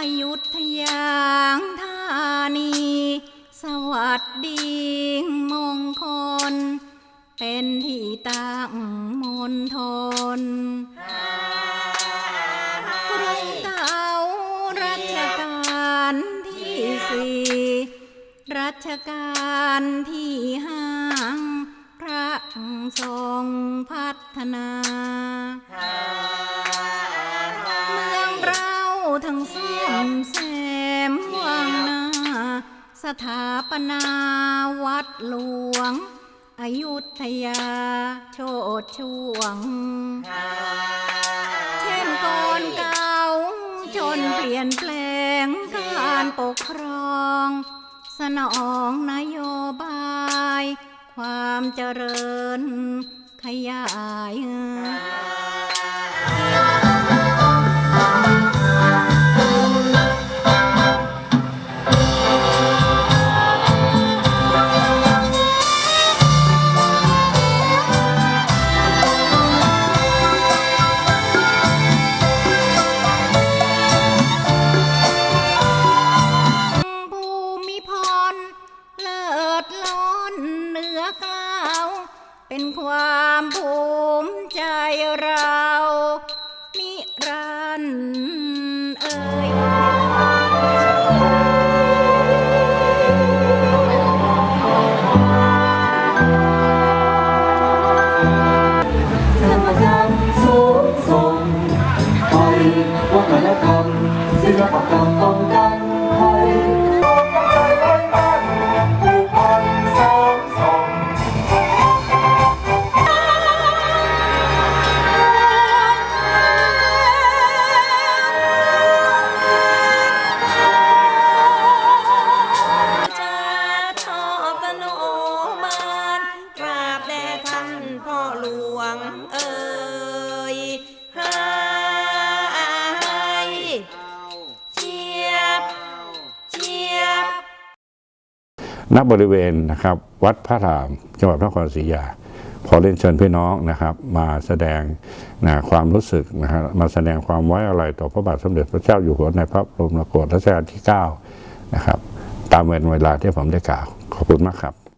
อยุธยาธานี สวัสดีมงคล เป็นที่ตั้งมณฑลกรุงเก่ารัชกาลที่สี่รัชกาลที่ห้าพระทรงพัฒนา ทั้งส้มแซมวังนา สถาปนาวัดหลวง อยุธยา โชดช่วง เช่นก่อนเก่าจนเปลี่ยนแปลงการปกครอง สนองนโยบาย ความเจริญขยายาว เป็นความภูมิใจเรา ณบริเวณนะครับวัดพระรามจังหวัดพระนครศรีอยุธยาขอเรียนเชิญพี่น้องนะครับ มาแสดงนะความรู้สึกนะฮะมาแสดงความไว้อะไรต่อพระบาทสมเด็จพระเจ้าอยู่หัวในพระบรมโกศรัชกาลที่ 9 นะครับ ตามเวลาที่ผมได้กล่าว ขอบคุณมากครับ